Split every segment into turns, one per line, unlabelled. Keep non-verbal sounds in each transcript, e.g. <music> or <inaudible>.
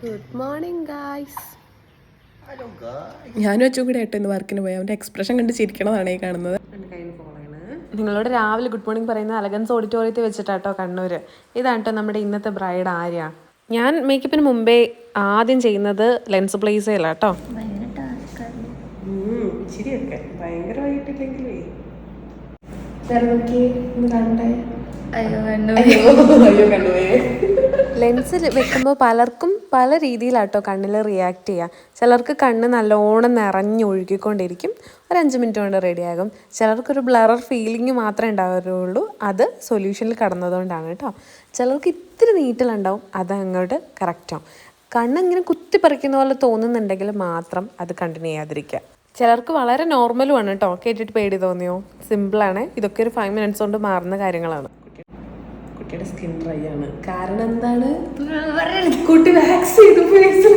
Good morning guys ഞാനും അച്ഛൻ കൂടെ ഏട്ടൻ ഇന്ന് വർക്കിന് പോയി. അവന്റെ എക്സ്പ്രഷൻ കണ്ട് ചിരിക്കണതാണ് ഈ കാണുന്നത്. നിങ്ങളോട് രാവിലെ ഗുഡ് മോർണിംഗ് പറയുന്ന അലഗൻസ് ഓഡിറ്റോറിയത്തിൽ വെച്ചിട്ടാട്ടോ കണ്ണൂര്. ഇതാണ് കേട്ടോ നമ്മുടെ ഇന്നത്തെ ബ്രൈഡ് ആര്യ. ഞാൻ മേക്കപ്പിന് മുമ്പേ ആദ്യം ചെയ്യുന്നത് ലെൻസ് പ്ലേസയിലാട്ടോ ശരിയൊക്കെ ഭയങ്കരമായിട്ടില്ലെങ്കിലേ
അയ്യോ
അയ്യോ കണ്ടുപോയേ ലെൻസ് വെക്കുമ്പോൾ പലർക്കും പല രീതിയിലാട്ടോ കണ്ണിൽ റിയാക്ട് ചെയ്യുക. ചിലർക്ക് കണ്ണ് നല്ലോണം നിറഞ്ഞ് ഒഴുകിക്കൊണ്ടിരിക്കും. ഒരു അഞ്ച് മിനിറ്റ് കൊണ്ട് റെഡിയാകും ചിലർക്കൊരു ബ്ലറർ ഫീലിംഗ് മാത്രമേ ഉണ്ടാവുകയുള്ളൂ. അത് സൊല്യൂഷനിൽ കടന്നതുകൊണ്ടാണ് കേട്ടോ. ചിലർക്ക് ഇത്തിരി നീറ്റലുണ്ടാവും. അത് അങ്ങോട്ട് കറക്റ്റാവും കണ്ണിങ്ങനെ കുത്തിപ്പറിക്കുന്ന പോലെ തോന്നുന്നുണ്ടെങ്കിൽ മാത്രം അത് കണ്ടിന്യൂ ചെയ്യാതിരിക്കുക. ചിലർക്ക് വളരെ നോർമലുമാണ് കേട്ടോ. കേട്ടിട്ട് പേടി തോന്നിയോ? സിമ്പിളാണ് ഇതൊക്കെ ഒരു ഫൈവ് മിനിറ്റ്സ് കൊണ്ട് മാറുന്ന കാര്യങ്ങളാണ്. കുട്ടിയുടെ സ്കിൻ ഡ്രൈ ആണ്. കാരണം എന്താണ്? കുട്ടി വാക്സ് ചെയ്തു ഫേസ്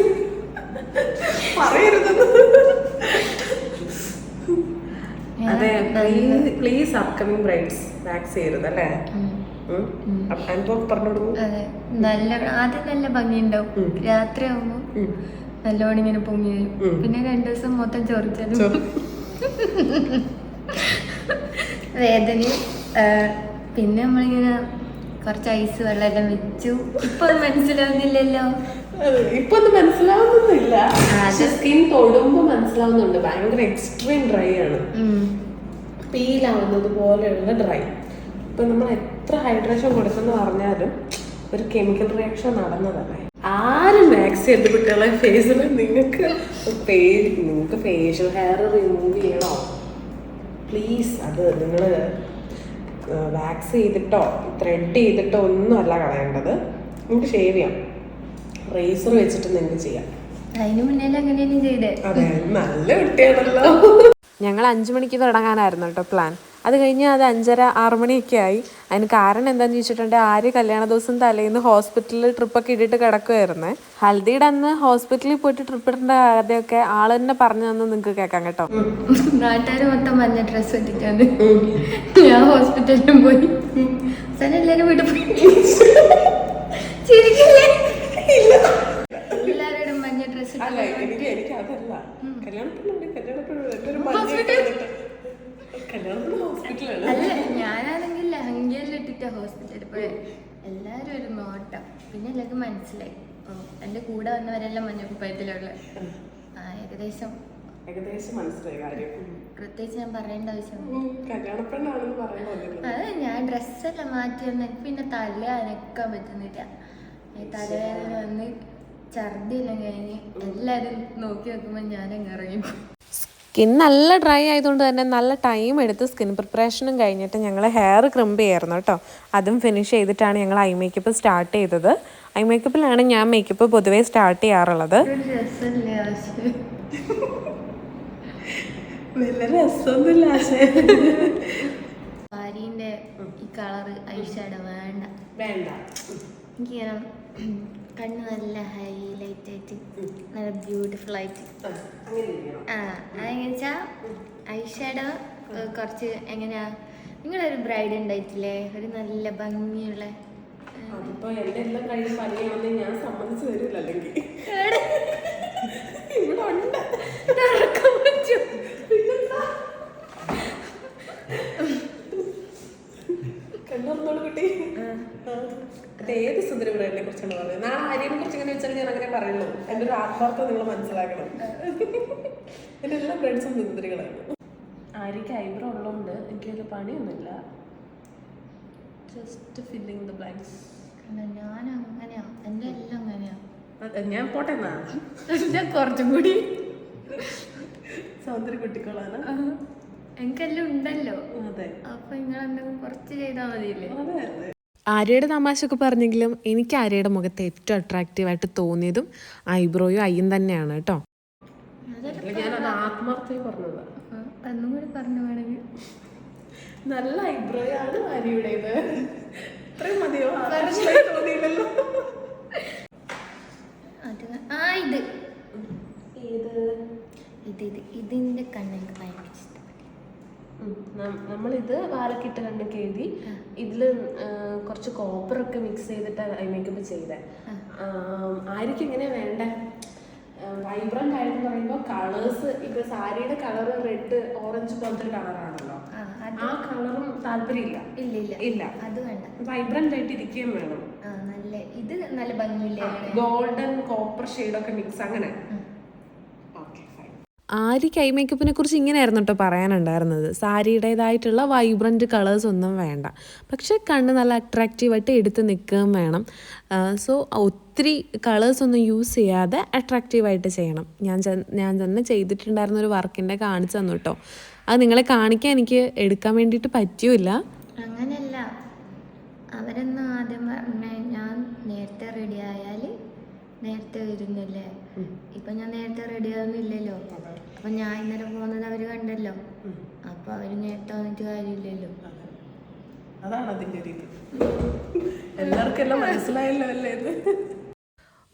പറയരുത്. അതെ പ്ലീസ് അപ്കമിങ് ബ്രൈഡ്സ് വാക്സ് ചെയ്യരുത് അല്ലേ?
നല്ല ആദ്യം നല്ല ഭംഗിയുണ്ടാവും. രാത്രി ആവുമ്പോ നല്ലോണം ഇങ്ങനെ പൊങ്ങി വരും. പിന്നെ രണ്ടു ദിവസം മൊത്തം ചോറിച്ചാലും. വേദനയും പിന്നെ നമ്മളിങ്ങനെ കുറച്ച് ഐസ് വെള്ളം വെച്ചു. ഇപ്പൊ മനസ്സിലാവുന്നില്ലല്ലോ.
ഇപ്പൊ ഒന്നും മനസ്സിലാവുന്നൊന്നുമില്ല
ആ,
പക്ഷെ സ്കിൻ തൊടുമ്പോ മനസ്സിലാവുന്നുണ്ട്. ഭയങ്കര എക്സ്ട്രീം ഡ്രൈ ആണ്. പീലാവുന്നത് പോലെയുള്ള ഡ്രൈ. ഇപ്പൊ നമ്മൾ എത്ര ഹൈഡ്രേഷൻ കൊടുത്തെന്ന് പറഞ്ഞാലും ഒരു കെമിക്കൽ റിയാക്ഷൻ നടന്നതല്ലേ. ആരും മാക്സ് ചെയ്ത് കുട്ടികളെ ഫേസിൽ നിങ്ങൾക്ക് നിങ്ങൾക്ക് ഫേഷ്യൽ ഹെയർ റിമൂവ് ചെയ്യണോ? പ്ലീസ് അത് നിങ്ങൾ വാക്സ് ചെയ്തിട്ടോ ത്രെഡ് ചെയ്തിട്ടോ ഒന്നും അല്ല കളയേണ്ടത്. നിങ്ങൾക്ക് ഷേവ് ചെയ്യാം. റേസർ വെച്ചിട്ട് നിങ്ങൾക്ക് ചെയ്യാം.
അതിന് മുന്നേ അങ്ങനെയൊന്നും ചെയ്തേ.
അതെ നല്ല കുട്ടിയാണല്ലോ ഞങ്ങൾ അഞ്ചു മണിക്ക് തുടങ്ങാനായിരുന്നു കേട്ടോ പ്ലാൻ അത് കഴിഞ്ഞ് അത് അഞ്ചര ആറ് മണിയൊക്കെ ആയി. അതിന് കാരണം എന്താണെന്ന് ചോദിച്ചിട്ടുണ്ടെങ്കിൽ ആര് കല്യാണ ദിവസം തലേന്ന് ഹോസ്പിറ്റലിൽ ട്രിപ്പൊക്കെ ഇട്ടിട്ട് കിടക്കുമായിരുന്നേ ഹൽദിയുടെ അന്ന് ഹോസ്പിറ്റലിൽ പോയിട്ട് ട്രിപ്പ് ഇടേണ്ട കാര്യമൊക്കെ ആൾ തന്നെ പറഞ്ഞു തന്നെ നിങ്ങൾക്ക് കേൾക്കാം കേട്ടോ.
നാട്ടുകാർ മൊത്തം മഞ്ഞ ഡ്രസ് ഇട്ടിട്ടാണ്. ഞാൻ ഹോസ്പിറ്റലിലും പോയി. വീട്ടിൽ പോയി ചിരിക്കില്ലേ എല്ലാവരോടും മഞ്ഞ ഡ്രസ്
അല്ല എനിക്ക് എനിക്ക് അതല്ല കല്യാണത്തിനുണ്ട് കല്യാണത്തിന് കല്യാണത്തിന് ഹോസ്പിറ്റലാണ്
അല്ല ഞാനാണെങ്കിൽ ലഹങ്കയെല്ലാം ഇട്ടിട്ടാ ഹോസ്പിറ്റലിൽ പോയത് എല്ലാരും ഒരു നോട്ടം പിന്നെ എല്ലാവർക്കും മനസ്സിലായി. എന്റെ കൂടെ വന്നവരെല്ലാം മഞ്ഞ കുപ്പായത്തിലുള്ള ഏകദേശം
ഏകദേശം മനസ്സിലായി കാര്യം.
പ്രത്യേകിച്ച് ഞാൻ പറയേണ്ട ആവശ്യം
ഉം, കല്യാണപ്പെണ്ണാണെന്ന് പറയണമല്ലോ
അത് ഞാൻ ഡ്രസ്സെല്ലാം മാറ്റി വന്ന് എനിക്ക് പിന്നെ തല അനക്കാൻ പറ്റുന്നില്ല. ഈ തലവേദന വന്ന് ഛർദിയെല്ലാം കഴിഞ്ഞ് എല്ലാവരും നോക്കി നോക്കുമ്പോൾ ഞാൻ ഇറങ്ങി
സ്കിൻ നല്ല ഡ്രൈ ആയതുകൊണ്ട് തന്നെ നല്ല ടൈം എടുത്ത് സ്കിൻ പ്രിപ്പറേഷനും കഴിഞ്ഞിട്ട് ഞങ്ങൾ ഹെയർ ക്രിമ്പ് ചെയ്യായിരുന്നു കേട്ടോ. അതും ഫിനിഷ് ചെയ്തിട്ടാണ് ഞങ്ങൾ ഐ മേക്കപ്പ് സ്റ്റാർട്ട് ചെയ്തത്. ഐ മേക്കപ്പിലാണ് ഞാൻ മേക്കപ്പ് പൊതുവേ സ്റ്റാർട്ട് ചെയ്യാറുള്ളത്.
സാരീന്റെ ഈ കളറ് ഐഷാഡോ വേണ്ട.
വേണ്ട.
എനിക്ക് കണ്ണ് നല്ല ഹൈലൈറ്റ് ആയിട്ട് നല്ല ബ്യൂട്ടിഫുൾ ആയിട്ട് ആ അതെങ്ങനെ വെച്ചാൽ ഷാഡോ കുറച്ച് എങ്ങനെയാ നിങ്ങളൊരു ബ്രൈഡ് ഉണ്ടായിട്ടില്ലേ? ഒരു നല്ല ഭംഗിയുള്ള
അതിപ്പോ എന്റെ എല്ലാം കഴിഞ്ഞ് പണിയാണെന്ന് ഞാൻ സമ്മതിച്ചു തരില്ല അല്ലെങ്കിൽ. ഇവിടെ ഉണ്ട്.
നടക്കാൻ പറ്റും?
കണ്ടോളൂ കുട്ടി. അത് ഏത് സുന്ദര ബ്രാൻഡിനെ കുറിച്ചാണ് പറയുന്നത്? നാളെ ആരെയും കുറിച്ച് ഇങ്ങനെ വെച്ചാൽ ഞാൻ അങ്ങനെ പറയുള്ളൂ. എന്റെ ഒരു ആത്മാർത്ഥം നിങ്ങൾ മനസ്സിലാക്കണം. എന്റെ എല്ലാ ഫ്രണ്ട്സും സുന്ദരികളാണ്. ആര്യക്ക് ഐബ്രോ ഉള്ളതുകൊണ്ട് എനിക്ക് വലിയ പണിയൊന്നുമില്ല. ജസ്റ്റ് ഫില്ലിങ് ദ ബ്ലാങ്ക്സ്
ഞാൻ അങ്ങനെയാ. എന്റെ എല്ലാം അങ്ങനെയാ.
ഞാൻ പോട്ടെ എന്നാ?
ഞാൻ കുറച്ചും കൂടി.
സൗന്ദര്യ കുട്ടികളാണ്.
എനിക്കെല്ലാം ഉണ്ടല്ലോ.
അതെ.
അപ്പൊ നിങ്ങൾ എന്തെങ്കിലും കുറച്ച് ചെയ്താൽ മതിയില്ലേ?
അതെ അതെ. ആര്യയുടെ തമാശയൊക്കെ പറഞ്ഞെങ്കിലും എനിക്ക് ആര്യയുടെ മുഖത്ത് ഏറ്റവും അട്രാക്റ്റീവായിട്ട് തോന്നിയതും ഐബ്രോയും അയ്യും തന്നെയാണ് കേട്ടോ. നല്ല ഐബ്രോയാണ് ആര്യയുടേത്. ഇത്രയും മതിയോ? തോന്നിയില്ലല്ലോ.
ആ ഇത്.
ഏത്?
ഇത് ഇത് ഇതിന്റെ കണ്ണെനിക്ക് ഭയങ്കര
നമ്മളിത് വാലക്കിട്ട് കണ്ണൊക്കെ എഴുതി ഇതിൽ കുറച്ച് കോപ്പർ ഒക്കെ മിക്സ് ചെയ്തിട്ട് ഐ മേക്കപ്പ് ചെയ്തേ. ആയിരിക്കും ഇങ്ങനെ വേണ്ടേ? വൈബ്രന്റ് ആയിട്ട് പറയുമ്പോൾ കളേഴ്സ് ഇപ്പൊ സാരിയുടെ കളർ റെഡ് ഓറഞ്ച് പോലത്തെ കളറാണല്ലോ
ആ
കളറും താല്പര്യമില്ല.
ഇല്ല ഇല്ല.
ഇല്ല.
അത് വേണ്ട.
വൈബ്രന്റ് ആയിട്ട് ഇരിക്കുകയും വേണം.
നല്ല ഇത് നല്ല ഭംഗിയില്ല
ഗോൾഡൻ കോപ്പർ ഷെയ്ഡൊക്കെ മിക്സ് അങ്ങനെ. ഫൈൻ കൈ മേക്കപ്പിനെ കുറിച്ച് ഇങ്ങനെയായിരുന്നു കേട്ടോ പറയാനുണ്ടായിരുന്നത്. സാരിയുടേതായിട്ടുള്ള വൈബ്രന്റ് കളേഴ്സ് ഒന്നും വേണ്ട. പക്ഷെ കണ്ണ് നല്ല അട്രാക്റ്റീവായിട്ട് എടുത്ത് നിൽക്കുകയും വേണം. സോ ഒത്തിരി കളേഴ്സ് ഒന്നും യൂസ് ചെയ്യാതെ അട്രാക്റ്റീവായിട്ട് ചെയ്യണം. ഞാൻ ഞാൻ തന്നെ ചെയ്തിട്ടുണ്ടായിരുന്ന ഒരു വർക്കിന്റെ കാണിച്ചു തന്നു കേട്ടോ അത് നിങ്ങളെ കാണിക്കാൻ എനിക്ക് എടുക്കാൻ വേണ്ടിയിട്ട് പറ്റൂല
അങ്ങനെയല്ല അവരെന്ന് ആദ്യം പറഞ്ഞ ഞാൻ നേരത്തെ റെഡി ആയാൽ നേരത്തെ വരുന്നില്ലേ? ഇപ്പൊ ഞാൻ നേരത്തെ റെഡി ആവുന്നില്ലല്ലോ. അപ്പൊ ഞാൻ ഇന്നലെ പോകുന്നത് അവർ കണ്ടല്ലോ. അപ്പൊ അവർ നേരത്തെ വന്നിട്ട് കാര്യമില്ലല്ലോ.
അതാണ് അതിന്റെ ഒരു ഇത്. എല്ലാവർക്കും എല്ലാം മനസ്സിലായല്ലോ അല്ലേ ഇത്?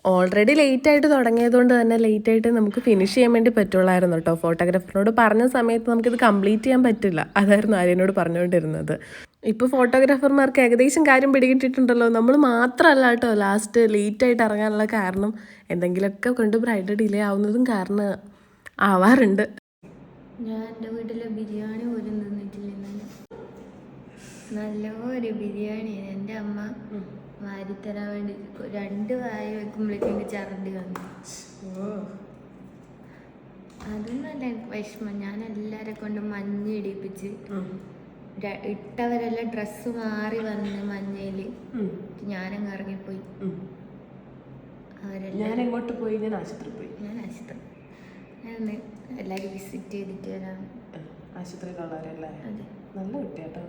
ഓൾറെഡി ലേറ്റ് ആയിട്ട് തുടങ്ങിയതുകൊണ്ട് തന്നെ ലേറ്റ് ആയിട്ട് നമുക്ക് ഫിനിഷ് ചെയ്യാൻ വേണ്ടി പറ്റുള്ളായിരുന്നു കേട്ടോ ഫോട്ടോഗ്രാഫറിനോട് പറഞ്ഞ സമയത്ത് നമുക്കിത് കംപ്ലീറ്റ് ചെയ്യാൻ പറ്റില്ല. അതായിരുന്നു ആര്യനോട് പറഞ്ഞുകൊണ്ടിരുന്നത്. ഇപ്പോൾ ഫോട്ടോഗ്രാഫർമാർക്ക് ഏകദേശം കാര്യം പിടികിട്ടിട്ടുണ്ടല്ലോ. നമ്മൾ മാത്രമല്ല കേട്ടോ ലാസ്റ്റ് ലേറ്റ് ആയിട്ട് ഇറങ്ങാനുള്ള കാരണം. എന്തെങ്കിലുമൊക്കെ കൊണ്ട് ബ്രൈഡ് ഡിലേ ആവുന്നതും കാരണം ആവാറുണ്ട്.
ഞാൻ എന്റെ വീട്ടിലെ ബിരിയാണി പോലും നിന്നിട്ടില്ല നല്ലപോലെ ബിരിയാണി എന്റെ അമ്മ വാരിത്തരാൻ വേണ്ടി രണ്ട് വായ വെക്കുമ്പോഴേക്കും എനിക്ക് ഛർദി വന്നു. അതൊന്നല്ല എനിക്ക് വിഷമം. ഞാൻ എല്ലാരെ കൊണ്ടും മഞ്ഞ ഇടിപ്പിച്ച് ഇട്ടവരെല്ലാം ഡ്രസ്സ് മാറി വന്ന് മഞ്ഞയിൽ ഞാനങ്ങ് ഇറങ്ങിപ്പോയി. അവരെല്ലാം
ഞാൻ എങ്ങോട്ട് പോയി? ഞാൻ ആശുപത്രി പോയി.
ഞാൻ ആശുപത്രി ഞാൻ ഒന്ന് എല്ലാവരും വിസിറ്റ് ചെയ്തിട്ട് വരാം.
ആശുപത്രി കളറല്ലേ നല്ല കുട്ടിയാട്ടോ.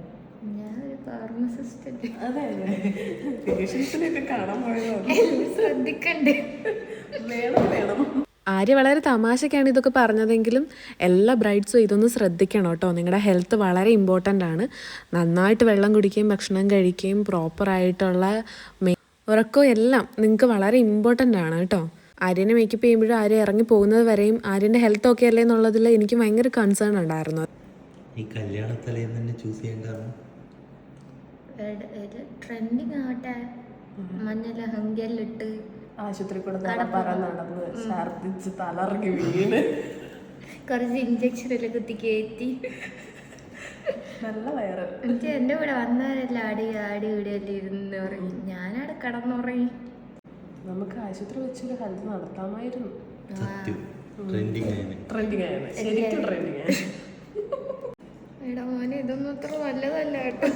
ഞാൻ ഒരു ഫാർമസിസ്റ്റ്
അതെ പേഷ്യൻസിനെയൊക്കെ കാണാൻ പോയതോ
ശ്രദ്ധിക്കണ്ടേ?
വേണം വേണം. ആര്യ വളരെ തമാശക്കാണ് ഇതൊക്കെ പറഞ്ഞതെങ്കിലും എല്ലാ ബ്രൈഡ്സും ഇതൊന്ന് ശ്രദ്ധിക്കണം കേട്ടോ. നിങ്ങളുടെ ഹെൽത്ത് വളരെ ഇമ്പോർട്ടന്റ് ആണ്. നന്നായിട്ട് വെള്ളം കുടിക്കുകയും ഭക്ഷണം കഴിക്കുകയും പ്രോപ്പറായിട്ടുള്ള ഉറക്കവും എല്ലാം നിങ്ങൾക്ക് വളരെ ഇമ്പോർട്ടന്റ് ആണ് കേട്ടോ. ആര്യനെ മേക്കപ്പ് ചെയ്യുമ്പോഴും ആര്യ ഇറങ്ങി പോകുന്നത് വരെയും ആര്യന്റെ ഹെൽത്ത് ഓക്കെ അല്ലേ എന്നുള്ളതിൽ എനിക്ക് ഭയങ്കര കൺസേൺ ഉണ്ടായിരുന്നു.
ഈ കല്യാണത്തലേന്ന് തന്നെ ചൂസ് ചെയ്യാൻ കാരണം?
ട്രെൻഡിങ് ആവട്ടെ. മഞ്ഞ ലഹങ്കയിലിട്ട്
ആശുപത്രി കൂടെ നടന്ന് ഛർദിച്ച് തലറങ്ങി വീണ്.
കുറച്ച് ഇഞ്ചക്ഷൻ എല്ലാം കുത്തി കയറ്റി.
നല്ല വയറ്.
എനിക്ക് എന്റെ കൂടെ വന്നവരെല്ലാം ആടി ആടി ഇവിടെയെല്ലാം ഇരുന്ന് പറയും ഞാനവിടെ കിടന്നുറങ്ങി.
നമുക്ക് ആശുപത്രി വെച്ചൊരു ഹെൽത്ത് നടത്താമായിരുന്നു.
സത്യം. ട്രെൻഡിങ് ആയിരുന്നു
ശരിക്കും ട്രെൻഡിങ് ആയിരുന്നു
എടാ മോനെ ഇതൊന്നും അത്ര നല്ലതല്ല കേട്ടോ.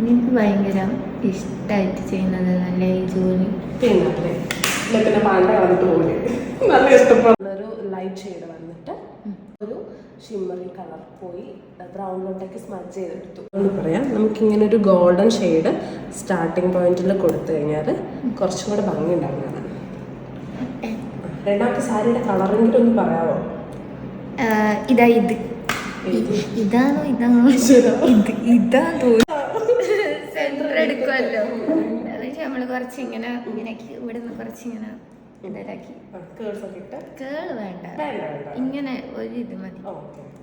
എനിക്ക് ഭയങ്കര ഇഷ്ടായിട്ട് ചെയ്യുന്നത് നല്ല ഈ ജോലി.
പിന്നെ പാണ്ട കളഞ്ഞിട്ട് പോലെ <laughs> നല്ല ഇഷ്ടപ്പെടുന്ന ഒരു ലൈറ്റ് ഷെയ്ഡ് വന്നിട്ട് ഒരു ഷിമ്മറി കളർ പോയി ബ്രൗണിലോട്ടേക്ക് സ്മജ് ചെയ്തെടുത്തു. എന്ന് പറയാം. നമുക്കിങ്ങനെ ഒരു ഗോൾഡൻ ഷെയ്ഡ് സ്റ്റാർട്ടിങ് പോയിന്റിൽ കൊടുത്തു കഴിഞ്ഞാൽ കുറച്ചും കൂടെ ഭംഗി ഉണ്ടാവും രണ്ടാമത്തെ സാരിയുടെ കളറെങ്കിലും ഒന്ന് പറയാമോ
ഇതാ ഇത്. ഇതാണോ ഇതാണോ? ഇത് ഇതാ സെന്റർ എടുക്കുമല്ലോ <laughs> നമ്മൾ കുറച്ച് ഇങ്ങനെ ഇങ്ങനെ ഇവിടെ നിന്ന് കുറച്ച് ഇങ്ങനെ
ഒക്കെ ഇട്ട്?
വേണ്ട. ഇങ്ങനെ ഒരു ഇത് മതി.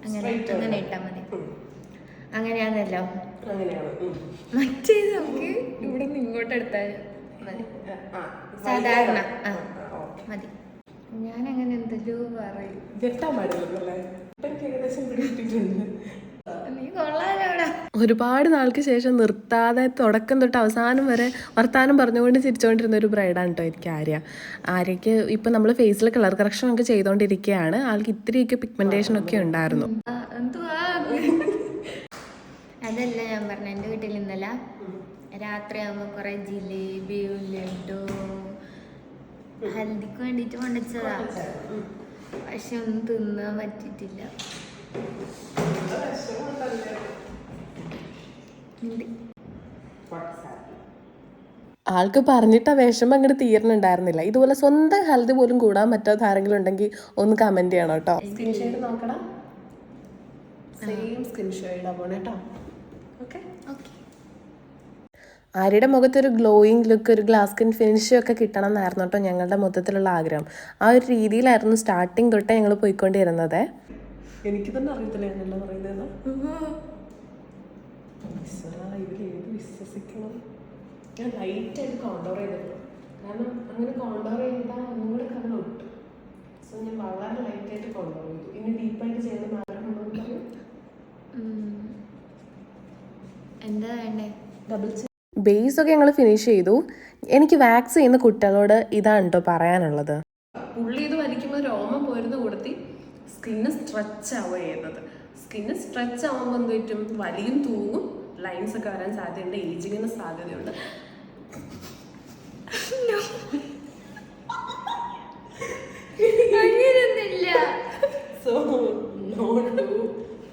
അങ്ങനെ അങ്ങനെ ഇട്ടാൽ മതി. അങ്ങനെയാണല്ലോ. മറ്റേത് നമുക്ക് ഇവിടെ നിന്ന് ഇങ്ങോട്ട് എടുത്താൽ മതി. സാധാരണ. ആ മതി. ഞാൻ അങ്ങനെ എന്തെല്ലോ പറയും.
ഒരുപാട് നാൾക്ക് ശേഷം നിർത്താതെ തുടക്കം തൊട്ട് അവസാനം വരെ വർത്താനം പറഞ്ഞുകൊണ്ട് ചിരിച്ചുകൊണ്ടിരുന്ന ഒരു ബ്രൈഡാണ് കേട്ടോ എനിക്ക് ആര്യ. ആര്യക്ക് ഇപ്പം നമ്മൾ ഫേസിൽ കളർ കറക്ഷൻ ഒക്കെ ചെയ്തുകൊണ്ടിരിക്കുകയാണ് ആൾക്ക് ഇത്തിരിയൊക്കെ പിഗ്മെന്റേഷൻ ഒക്കെ ഉണ്ടായിരുന്നു?
അതല്ല ഞാൻ പറഞ്ഞ എന്റെ വീട്ടിൽ ഇന്നലെ രാത്രി ആകുമ്പോൾ കുറെ ജിലേബി ലഡുവും ഹൽദിക്ക് വേണ്ടിയിട്ട് കൊണ്ടുവച്ചതാ. പക്ഷെ ഒന്നും തിന്നാൻ പറ്റിയിട്ടില്ല. ഉണ്ട്.
ആൾക്ക് പറഞ്ഞിട്ട് ആ വിഷമം അങ്ങോട്ട് തീരണുണ്ടായിരുന്നില്ല ഇതുപോലെ സ്വന്തം ഹെൽത്ത് പോലും കൂടാൻ പറ്റാത്ത ആരെങ്കിലും ഉണ്ടെങ്കിൽ ഒന്ന് കമന്റ് ചെയ്യണം കേട്ടോ. സ്കിൻ ഷെയ്ഡ് നോക്കണം സെയിം സ്കിൻ ഷെയ്ഡ് ആവണം കേട്ടോ ഓക്കെ
ഓക്കെ
ആര്യയുടെ മുഖത്ത് ഒരു ഗ്ലോയിങ് ലുക്ക് ഒരു ഗ്ലാസ് സ്കിൻ ഫിനിഷും ഒക്കെ കിട്ടണം എന്നായിരുന്നു കേട്ടോ ഞങ്ങളുടെ മൊത്തത്തിലുള്ള ആഗ്രഹം. ആ ഒരു രീതിയിലായിരുന്നു സ്റ്റാർട്ടിങ് തൊട്ടേ ഞങ്ങൾ പോയിക്കൊണ്ടിരുന്നത്. എനിക്ക് തന്നെ അറിയത്തില്ല എന്നല്ല പറയുന്നത്? ഇതിൽ ഏത് വിശ്വസിക്കണം? ഞാൻ ലൈറ്റായിട്ട് കോണ്ടോർ ചെയ്തിട്ടുള്ളൂ കാരണം അങ്ങനെ കോണ്ടോർ ചെയ്താൽ ഒന്നും കൂടെ കണ്ണ് ഒട്ടും. സോ ഞാൻ വളരെ ലൈറ്റായിട്ട് കോണ്ടോർ ചെയ്തു. ഇനി ഡീപ്പായിട്ട് ആഗ്രഹമുണ്ടോ എന്ന്
എന്താ വേണ്ടേ?
ഡബിൾ
ബേസ് ഒക്കെ ഞങ്ങൾ ഫിനിഷ് ചെയ്തു. എനിക്ക് വാക്സ് ചെയ്യുന്ന കുട്ടികളോട് ഇതാണ് കേട്ടോ പറയാനുള്ളത്?
പുള്ളി ഇത് വലിക്കുമ്പോൾ രോമം സ്കിന്ന് സ്ട്രെച്ച് ആവുക ചെയ്യുന്നത് സ്കിന്ന് സ്ട്രെച്ച് ആവുമ്പോൾ എന്ത് പറ്റും? വലിയും തൂങ്ങും. ലൈൻസ് ഒക്കെ വരാൻ സാധ്യതയുണ്ട്. ഏജിങ്ങിന് സാധ്യതയുണ്ട്.
അങ്ങനെയൊന്നുമില്ല.
സോ നോ ടു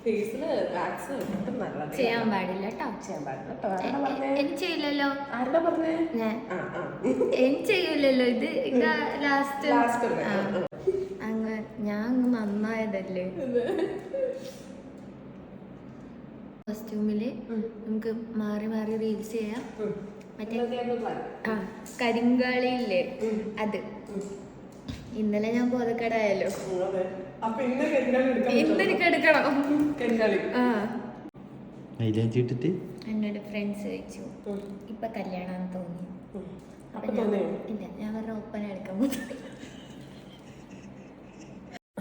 ഫേസിൽ വാക്സ് ഒട്ടും നല്ലത്.
ചെയ്യാൻ പാടില്ല കേട്ടോ
ചെയ്യാൻ പാടില്ല
എനിക്ക് ചെയ്യില്ലല്ലോ
ആരുടെ പറഞ്ഞേ?
ഞാൻ. എനിക്ക് ചെയ്യൂലല്ലോ ഇത് ലാസ്റ്റ് ലാസ്റ്റ്
Last അല്ലേ? ആ, ആ.
അങ്ങ് ഞാൻ അങ്ങ് നന്നായതല്ലേ? കോസ്റ്റ്യൂമിൽ നമുക്ക് മാറി മാറി റീൽസ് ചെയ്യാം. മറ്റേ ആ കരിങ്കാളിയില്ലേ? അത്. ഇന്നലെ ഞാൻ ബോധക്കേടായല്ലോ.
അപ്പൊ ഇന്ന്
എനിക്ക് എടുക്കണം. എന്നോട് ഫ്രണ്ട്സ് ചോദിച്ചു ഇപ്പൊ കല്യാണം തോന്നി.
അപ്പൊ
ഇല്ല ഞാൻ പറഞ്ഞ ഒപ്പന എടുക്കാൻ പോകും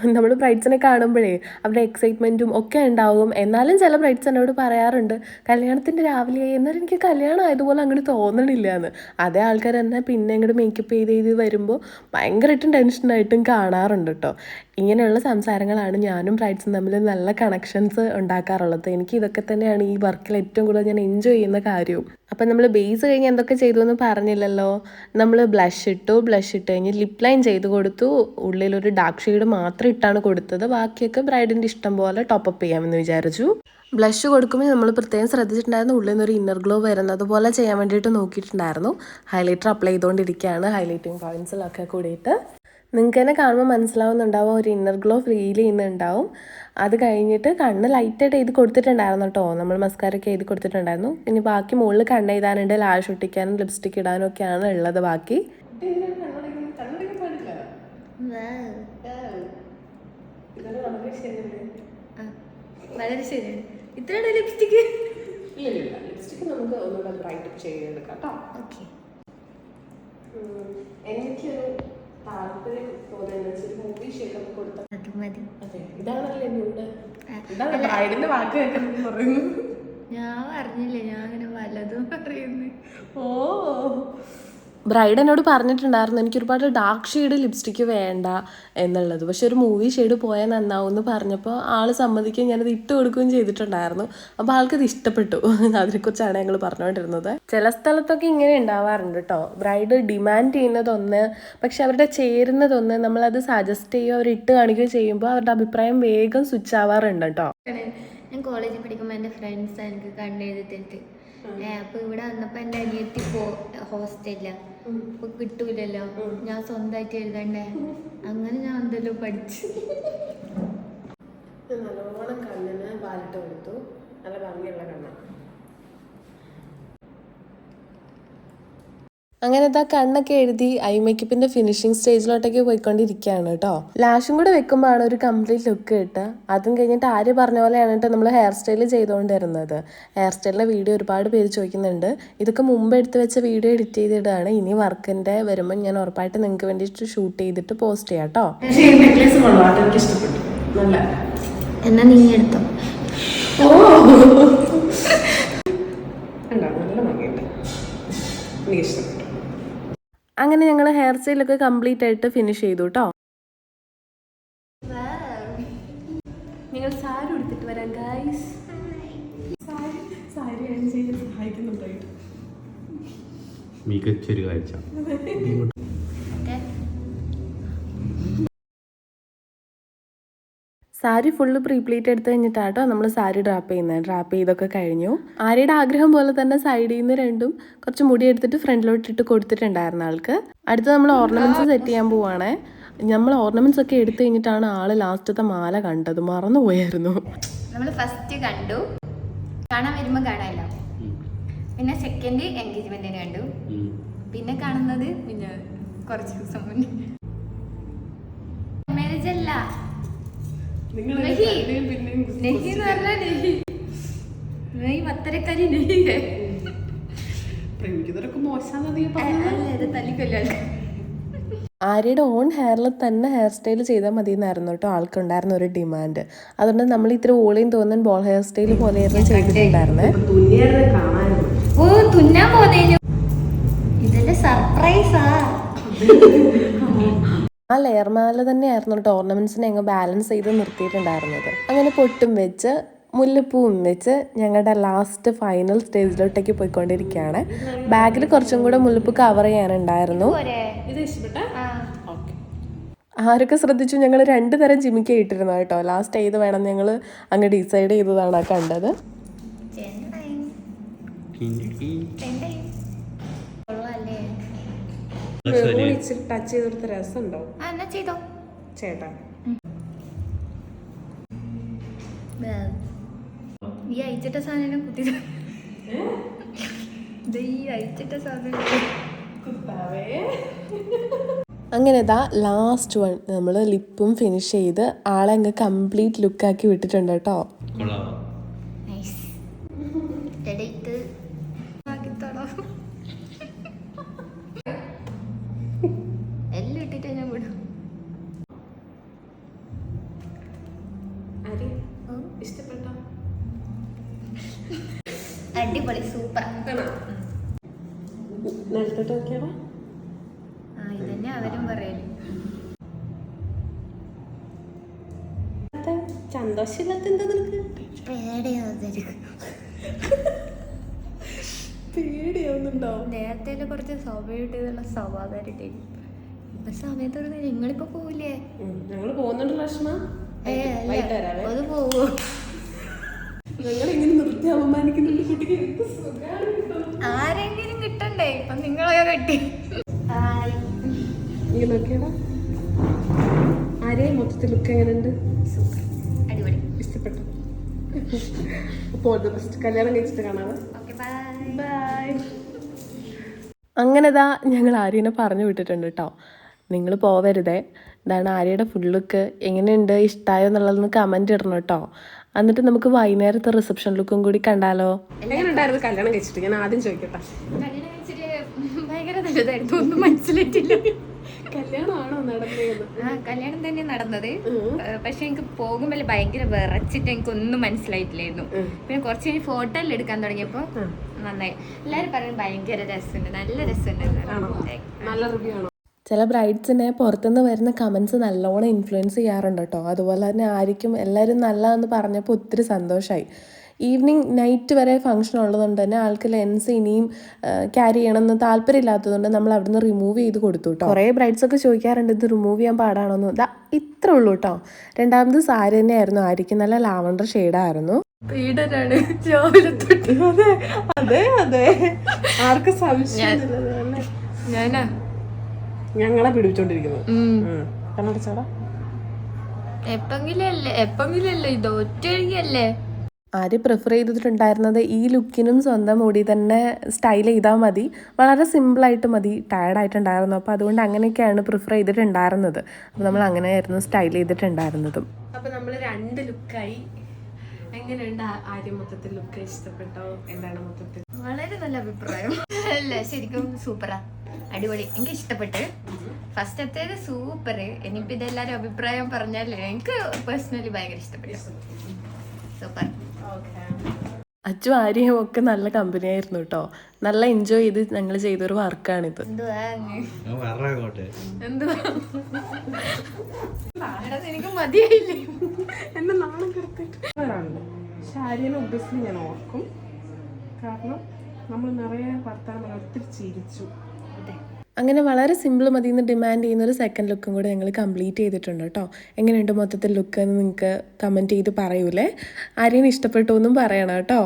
നമ്മൾ ബ്രൈഡ്സിനെ കാണുമ്പോഴേ അവരുടെ എക്സൈറ്റ്മെന്റും ഒക്കെ ഉണ്ടാവും. എന്നാലും ചില ബ്രൈഡ്സ് എന്നോട് പറയാറുണ്ട് കല്യാണത്തിന്റെ രാവിലെ എന്നാലും എനിക്ക് കല്യാണം ആയതുപോലെ അങ്ങനെ തോന്നണില്ല എന്ന് അതേ ആൾക്കാർ തന്നെ പിന്നെ അങ്ങോട്ട് മേക്കപ്പ് ചെയ്ത് ചെയ്ത് വരുമ്പോൾ ഭയങ്കരമായിട്ടും ടെൻഷനായിട്ടും കാണാറുണ്ട് കേട്ടോ ഇങ്ങനെയുള്ള സംസാരങ്ങളാണ് ഞാനും ബ്രൈഡ്സും തമ്മിൽ നല്ല കണക്ഷൻസ് ഉണ്ടാക്കാറുള്ളത്. എനിക്ക് ഇതൊക്കെ തന്നെയാണ് ഈ വർക്കിൽ ഏറ്റവും കൂടുതൽ ഞാൻ എൻജോയ് ചെയ്യുന്ന കാര്യവും. അപ്പം നമ്മൾ ബേസ് കഴിഞ്ഞ് എന്തൊക്കെ ചെയ്തു എന്ന് പറഞ്ഞില്ലല്ലോ. നമ്മൾ ബ്ലഷ് ഇട്ടു ബ്ലഷ് ഇട്ട് കഴിഞ്ഞ് ലിപ് ലൈൻ ചെയ്ത് കൊടുത്തു. ഉള്ളിലൊരു ഡാർക്ക് ഷെയ്ഡ് മാത്രം ഇട്ടാണ് കൊടുത്തത്. ബാക്കിയൊക്കെ ബ്രൈഡിന്റെ ഇഷ്ടം പോലെ ടോപ്പപ്പ് ചെയ്യാമെന്ന് വിചാരിച്ചു. ബ്ലഷ് കൊടുക്കുമ്പോൾ നമ്മൾ പ്രത്യേകം ശ്രദ്ധിച്ചിട്ടുണ്ടായിരുന്നു ഉള്ളിൽ നിന്നൊരു ഇന്നർ ഗ്ലോ വരുന്നത് പോലെ ചെയ്യാൻ വേണ്ടിയിട്ട് നോക്കിയിട്ടുണ്ടായിരുന്നു. ഹൈലൈറ്റർ അപ്ലൈ ചെയ്തുകൊണ്ടിരിക്കുകയാണ്. ഹൈലൈറ്റിംഗ് പോയിൻസിലൊക്കെ കൂടിയിട്ട്. നിങ്ങൾക്ക് തന്നെ കാണുമ്പോൾ മനസ്സിലാവുന്നുണ്ടാവും ഒരു ഇന്നർ ഗ്ലോ ഫീൽ ചെയ്യുന്നുണ്ടാവും. അത് കഴിഞ്ഞിട്ട് കണ്ണ് ലൈറ്റായിട്ട് എഴുതി കൊടുത്തിട്ടുണ്ടായിരുന്നു കേട്ടോ നമ്മൾ മസ്കാരൊക്കെ എഴുതി കൊടുത്തിട്ടുണ്ടായിരുന്നു. ഇനി ബാക്കി മുകളിൽ കണ്ണ് എഴുതാനുണ്ട് ലാഷ് ഒട്ടിക്കാനും ലിപ്സ്റ്റിക് ഇടാനും ഒക്കെയാണ് ഉള്ളത് ബാക്കി.
വളരെ
ശരിയാണ്. ഇത്രയാണ് ലിപ്സ്റ്റിക്
ഇല്ല ഇല്ല. ഇല്ല നമുക്ക് ഒന്നുകൂടെ ബ്രൈറ്റ് ചെയ്തെടുക്കാം കേട്ടോ
ഓക്കെ
എനിക്കൊരു താല്പര്യം മൂവി കൊടുത്ത
അത്
ഇതാണല്ലേ എന്നോട്
ആ,
ഇതാണ് ബ്രൈഡിന്റെ വാക്ക് കേൾക്കുന്നത് പറയുന്നു
ഞാൻ അറിഞ്ഞില്ലേ ഞാൻ അങ്ങനെ വല്ലതും പറയുന്നു.
ഓ.
ബ്രൈഡ് എന്നോട് പറഞ്ഞിട്ടുണ്ടായിരുന്നു എനിക്ക് ഒരുപാട് ഡാർക്ക് ഷെയ്ഡ് ലിപ്സ്റ്റിക്ക് വേണ്ട എന്നുള്ളത്. പക്ഷെ ഒരു മൂവി ഷെയ്ഡ് പോയാൽ നന്നാവും എന്ന് പറഞ്ഞപ്പോൾ ആൾ സമ്മതിക്കുകയും ഞാനത് ഇട്ട് കൊടുക്കുകയും ചെയ്തിട്ടുണ്ടായിരുന്നു. അപ്പോൾ ആൾക്കത് ഇഷ്ടപ്പെട്ടു. <laughs> അതിനെക്കുറിച്ചാണ് ഞങ്ങൾ പറഞ്ഞുകൊണ്ടിരുന്നത്. ചില സ്ഥലത്തൊക്കെ ഇങ്ങനെ ഉണ്ടാവാറുണ്ട് കേട്ടോ. ബ്രൈഡ് ഡിമാൻഡ് ചെയ്യുന്നതൊന്ന് പക്ഷെ അവരുടെ ചേരുന്നതൊന്ന് നമ്മളത് സജസ്റ്റ് ചെയ്യുകയോ അവർ ഇട്ട് കാണിക്കുകയോ ചെയ്യുമ്പോൾ അവരുടെ അഭിപ്രായം വേഗം സ്വിച്ച് ആവാറുണ്ട് കേട്ടോ.
ഞാൻ കോളേജിൽ പഠിക്കുമ്പോൾ എന്റെ ഫ്രണ്ട്സ് എനിക്ക് കണ്ടെഴുതിട്ട് തരുത്തി അപ്പോൾ ഇവിടെ വന്നപ്പോൾ എന്റെ അനിയത്തി പോ ഹോസ്റ്റലില്ല അപ്പൊ കിട്ടൂലല്ലോ. ഞാൻ സ്വന്തമായിട്ട് എഴുതണ്ടേ? അങ്ങനെ ഞാൻ എന്തെല്ലോ പഠിച്ചു.
നല്ലോണം കണ്ണിന് പാലിട്ട് കൊടുത്തു. നല്ല ഭംഗിയുള്ള കണ്ണാണ്
അങ്ങനെ ഇതാ കണ്ണൊക്കെ എഴുതി ഐ മേക്കപ്പിന്റെ ഫിനിഷിംഗ് സ്റ്റേജിലോട്ടേക്ക് പോയിക്കൊണ്ടിരിക്കുകയാണ് കേട്ടോ. ലാഷും കൂടെ വെക്കുമ്പോഴാണ് ഒരു കംപ്ലീറ്റ് ലുക്ക് കിട്ടുക. അതും കഴിഞ്ഞിട്ട് ആര് പറഞ്ഞ പോലെയാണ് കേട്ടോ നമ്മൾ ഹെയർ സ്റ്റൈൽ ചെയ്തുകൊണ്ടിരുന്നത്. ഹെയർ സ്റ്റൈലിലെ വീഡിയോ ഒരുപാട് പേര് ചോദിക്കുന്നുണ്ട്. ഇതൊക്കെ മുമ്പ് എടുത്ത് വെച്ച വീഡിയോ എഡിറ്റ് ചെയ്തിടാണ് ഇനി വർക്കിന്റെ വരുമ്പോൾ ഞാൻ ഉറപ്പായിട്ട് നിങ്ങൾക്ക് വേണ്ടിയിട്ട് ഷൂട്ട് ചെയ്തിട്ട് പോസ്റ്റ് ചെയ്യാം കേട്ടോ.
എന്നാ നീ എടുത്തോ?
കണ്ടോ? നല്ല ഭംഗിയുണ്ട്. എനിക്ക് ഇഷ്ടപ്പെട്ടു.
അങ്ങനെ ഞങ്ങൾ ഹെയർ സ്റ്റൈലൊക്കെ കംപ്ലീറ്റ് ആയിട്ട് ഫിനിഷ് ചെയ്തു കേട്ടോ
നിങ്ങൾ സാരി ഉടുത്തിട്ട് വരാം ഗൈസ് സാരി സഹായിക്കുന്നുണ്ടായിട്ട്
മികച്ചൊരു കാഴ്ച.
സാരി ഫുള്ള് പ്രീപ്ലീറ്റ് എടുത്ത് കഴിഞ്ഞിട്ടാട്ടോ നമ്മൾ സാരി ഡ്രാപ്പ് ചെയ്യുന്നത്. ഡ്രാപ്പ് ചെയ്തൊക്കെ കഴിഞ്ഞു. ആര്യയുടെ ആഗ്രഹം പോലെ തന്നെ സൈഡിൽ നിന്ന് രണ്ടും കുറച്ച് മുടി എടുത്തിട്ട് ഫ്രണ്ടിലോട്ട് ഇട്ട് കൊടുത്തിട്ടുണ്ടായിരുന്ന ആൾക്ക്. അടുത്ത് നമ്മൾ ഓർണമെന്റ്സ് സെറ്റ് ചെയ്യാൻ പോവാണേ. നമ്മൾ ഓർണമെന്റ്സ് ഒക്കെ എടുത്തു കഴിഞ്ഞിട്ടാണ് ആൾ ലാസ്റ്റത്തെ മാല കണ്ടത്. മറന്നുപോയായിരുന്നു.
നമ്മൾ ഫസ്റ്റ് കണ്ടു. കാണാൻ വരുമ്പോൾ പിന്നെ സെക്കൻഡ് എൻഗേജ്മെന്റിന് കണ്ടു. പിന്നെ കാണുന്നത് പിന്നെ കുറച്ച് ദിവസം മുന്നേ. മാരേജ് അല്ല.
നിങ്ങൾ
നെഹി. എന്ന് പറഞ്ഞാൽ നെഹി. പത്തരക്കരി
പ്രേമിക്കുന്നവരൊക്കെ മോശമാണെന്ന്
ആര്യയുടെ ഓൺ ഹെയറിൽ തന്നെ ഹെയർ സ്റ്റൈൽ ചെയ്താൽ മതി എന്നായിരുന്നു കേട്ടോ. ആൾക്കുണ്ടായിരുന്ന ഒരു ഡിമാൻഡ് അതുകൊണ്ട് നമ്മൾ ഇത്ര ഓളിയും തോന്നുന്ന ബോൾ ഹെയർ സ്റ്റൈൽ പോലെയായിരുന്നു ചെയ്തിട്ടുണ്ടായിരുന്നേ.
ഓ തുന്നാൻ പോതേനു ഇതല്ലേ സർപ്രൈസാ
ആ ലെയർ മാല തന്നെയായിരുന്നു കേട്ടോ ഞങ്ങൾ അങ്ങ് ബാലൻസ് ചെയ്ത് നിർത്തിയിട്ടുണ്ടായിരുന്നത്. അങ്ങനെ പൊട്ടും വെച്ച് മുല്ലപ്പൂവും വെച്ച് ഞങ്ങളുടെ ലാസ്റ്റ് ഫൈനൽ സ്റ്റേജിലോട്ടേക്ക് പോയിക്കൊണ്ടിരിക്കുകയാണ്. ബാഗിൽ കുറച്ചും കൂടെ മുല്ലപ്പൂ കവർ ചെയ്യാനുണ്ടായിരുന്നു.
ഇത്
ആരൊക്കെ ശ്രദ്ധിച്ചു? ഞങ്ങൾ രണ്ട് തരം ജിമിക്ക ഇട്ടിരുന്നു കേട്ടോ. ലാസ്റ്റ് ഏത് വേണം ഞങ്ങൾ അങ്ങ് ഡിസൈഡ് ചെയ്തതാണ് കണ്ടത്.
ടച്ച് ചെയ്ത് കൊടുത്ത രസമുണ്ടോ
എന്നാ ചെയ്തോ.
ചേട്ടാ.
ഈ അയച്ചിട്ട സാധനം കുത്തി ഈ അയച്ചിട്ട സാധനം.
അങ്ങനെ ദാ ലാസ്റ്റ് വൺ നമ്മൾ ലിപ്പും ഫിനിഷ് ചെയ്ത് ആളെ അങ്ങ് കംപ്ലീറ്റ് ലുക്കാക്കി വിട്ടിട്ടുണ്ട് കേട്ടോ
കൊള്ളാമോ
നൈസ് എടയിട്ട് ആക്കിത്തോളോ എല്ലാം ഇട്ടിട്ട് ഞാൻ വിടും
അരി ഇഷ്ടപ്പെട്ടോ
അടിപൊളി സൂപ്പർ. ആ ഇതന്നെ അവരും പറയൽ.
സന്തോഷമില്ലാത്ത എന്താ നിനക്ക്?
പേടിയാവുന്നൊരു
പേടിയാവുന്നുണ്ടോ?
നേരത്തെ കുറച്ച് സ്വാഭാവികമായിട്ടുള്ള സ്വഭാവമായിട്ട് ഇപ്പൊ സമയത്ത് നിങ്ങളിപ്പോ പോവില്ലേ?
ഞങ്ങൾ പോകുന്നുണ്ട് ലക്ഷ്മ.
അത് പോവോ.
ഞങ്ങൾ എങ്ങനെ നിർത്തി അപമാനിക്കുന്നുണ്ട് കുട്ടിക്ക് എന്ത് സുഖമാണ്.
ആരെങ്കിലും കിട്ടണ്ടേ? ഇപ്പൊ നിങ്ങളൊക്കെ കെട്ടി. ഹായ്.
ഇങ്ങനെ നോക്കിയാടാ. ആരെയും മൊത്തത്തിൽ ലുക്ക് എങ്ങനെയുണ്ട്?
സൂപ്പർ. അടിപൊളി.
ഇഷ്ടപ്പെട്ടു. അപ്പോൾ ബെസ്റ്റ് കല്യാണം കഴിച്ചിട്ട് കാണാം
ഓക്കെ ബൈ.
ബൈ.
അങ്ങനെ ഇതാ ഞങ്ങൾ ആര്യനെ പറഞ്ഞു വിട്ടിട്ടുണ്ട് കേട്ടോ നിങ്ങൾ പോവരുതേ. ഇതാണ് ആര്യയുടെ ഫുൾ ലുക്ക് എങ്ങനെയുണ്ട്? ഇഷ്ടമായോ എന്നുള്ളതൊന്ന് കമന്റ് ഇടണം കേട്ടോ എന്നിട്ട് നമുക്ക് വൈകുന്നേരത്തെ റിസപ്ഷൻ ലുക്കും കൂടി കണ്ടാലോ?
എങ്ങനെ ഉണ്ടായിരുന്നു കല്യാണം കഴിച്ചിട്ട്? ഞാൻ ആദ്യം ചോദിക്കട്ടെ.
കല്യാണം കഴിച്ചിട്ട് ഭയങ്കര നല്ലതായിരുന്നു ഒന്നും മനസ്സിലായിട്ടില്ല.
കല്യാണമാണോ നടന്നതെന്ന്?
ആ കല്യാണം തന്നെ നടന്നത്. പക്ഷെ എനിക്ക് പോകുമ്പോൾ ഭയങ്കര വിറച്ചിട്ട് എനിക്ക് ഒന്നും മനസ്സിലായിട്ടില്ലായിരുന്നു പിന്നെ കുറച്ച് കഴിഞ്ഞ് ഫോട്ടോ എല്ലാം എടുക്കാൻ തുടങ്ങിയപ്പോ നന്നായി. എല്ലാരും പറയുന്നത് ഭയങ്കര രസമുണ്ട് നല്ല രസമുണ്ട്.
നല്ല റിവ്യൂ ആണോ?
ചില ബ്രൈഡ്സിനെ പുറത്തുനിന്ന് വരുന്ന കമൻസ് നല്ലോണം ഇൻഫ്ലുവൻസ് ചെയ്യാറുണ്ട് കേട്ടോ അതുപോലെ തന്നെ ആയിരിക്കും എല്ലാവരും നല്ലതെന്ന് പറഞ്ഞപ്പോൾ ഒത്തിരി സന്തോഷമായി ഈവനിങ് നൈറ്റ് വരെ ഫംഗ്ഷൻ ഉള്ളതുകൊണ്ട് തന്നെ ആൾക്ക് ലെൻസ് ഇനിയും ക്യാരി ചെയ്യണമെന്ന് താല്പര്യമില്ലാത്തതുകൊണ്ട് നമ്മൾ അവിടുന്ന് റിമൂവ് ചെയ്ത് കൊടുത്തു കേട്ടോ കുറേ ബ്രൈഡ്സ് ഒക്കെ ചോദിക്കാറുണ്ട് ഇത് റിമൂവ് ചെയ്യാൻ പാടാണോന്ന്? ഇതാ ഇത്രേ ഉള്ളൂ കേട്ടോ രണ്ടാമത് സാരി തന്നെയായിരുന്നു. ആയിരിക്കും നല്ല ലാവണ്ടർ ഷെയ്ഡായിരുന്നു
പീഡനാണ്. രാവിലെ തൊട്ട്
അതെ. അതെ. ആർക്ക് സംശയം
ഞാനാ?
ഞങ്ങളെ പിടിപ്പിച്ചോണ്ടിരിക്കുന്നത് കണ്ണടച്ചാടാ
ഇത്
ആര് പ്രിഫർ ചെയ്തിട്ടുണ്ടായിരുന്നത് ഈ ലുക്കിനും സ്വന്തം മുടി തന്നെ സ്റ്റൈൽ ചെയ്താൽ മതി. വളരെ സിമ്പിളായിട്ട് മതി. ടയർഡായിട്ടുണ്ടായിരുന്നു അപ്പോൾ അതുകൊണ്ട് അങ്ങനെയൊക്കെയാണ് പ്രിഫർ ചെയ്തിട്ടുണ്ടായിരുന്നത്. അപ്പോൾ നമ്മൾ അങ്ങനെയായിരുന്നു സ്റ്റൈൽ ചെയ്തിട്ടുണ്ടായിരുന്നതും.
അപ്പൊ നമ്മൾ രണ്ട് ലുക്കായി എങ്ങനെയുണ്ട് ആര്യ മൊത്തത്തിൽ ലുക്ക് ഇഷ്ടപ്പെട്ടോ? എന്താണ് മൊത്തത്തിൽ?
വളരെ നല്ല അഭിപ്രായം. അല്ല? ശരിക്കും സൂപ്പറാ അടിപൊളി. എനിക്ക് ഇഷ്ടപ്പെട്ട്. ഫസ്റ്റത്തേത് സൂപ്പർ ഇനിയിപ്പോ ഇതെല്ലാരും അഭിപ്രായം പറഞ്ഞാൽ എനിക്ക് പേഴ്സണലി ഭയങ്കര ഇഷ്ടപ്പെട്ടു. സൂപ്പർ
അച്ചു ആര്യയും ഒക്കെ നല്ല കമ്പനി ആയിരുന്നു കേട്ടോ നല്ല എൻജോയ് ചെയ്ത് ഞങ്ങൾ ചെയ്തൊരു വർക്കാണിത്
നിനക്ക് മതിയായില്ലേ?
എന്നെ നാണം കിടത്തിട്ട്. ആര്യനെ ഒബ്വിയസ്ലി ഞാൻ ഓർക്കും. കാരണം നമ്മൾ നിറയെ വർത്താനം പറഞ്ഞ് ഒത്തിരി ചിരിച്ചു.
അങ്ങനെ വളരെ സിമ്പിൾ മതി എന്ന് ഡിമാൻഡ് ചെയ്യുന്ന ഒരു സെക്കൻഡ് ലുക്കും കൂടെ ഞങ്ങൾ കംപ്ലീറ്റ് ചെയ്തിട്ടുണ്ട് കേട്ടോ എങ്ങനെയുണ്ട് മൊത്തത്തിൽ ലുക്ക് എന്ന് നിങ്ങൾക്ക് കമന്റ് ചെയ്ത് പറയൂലേ. ആരെയും ഇഷ്ടപ്പെട്ടു എന്നും പറയണം കേട്ടോ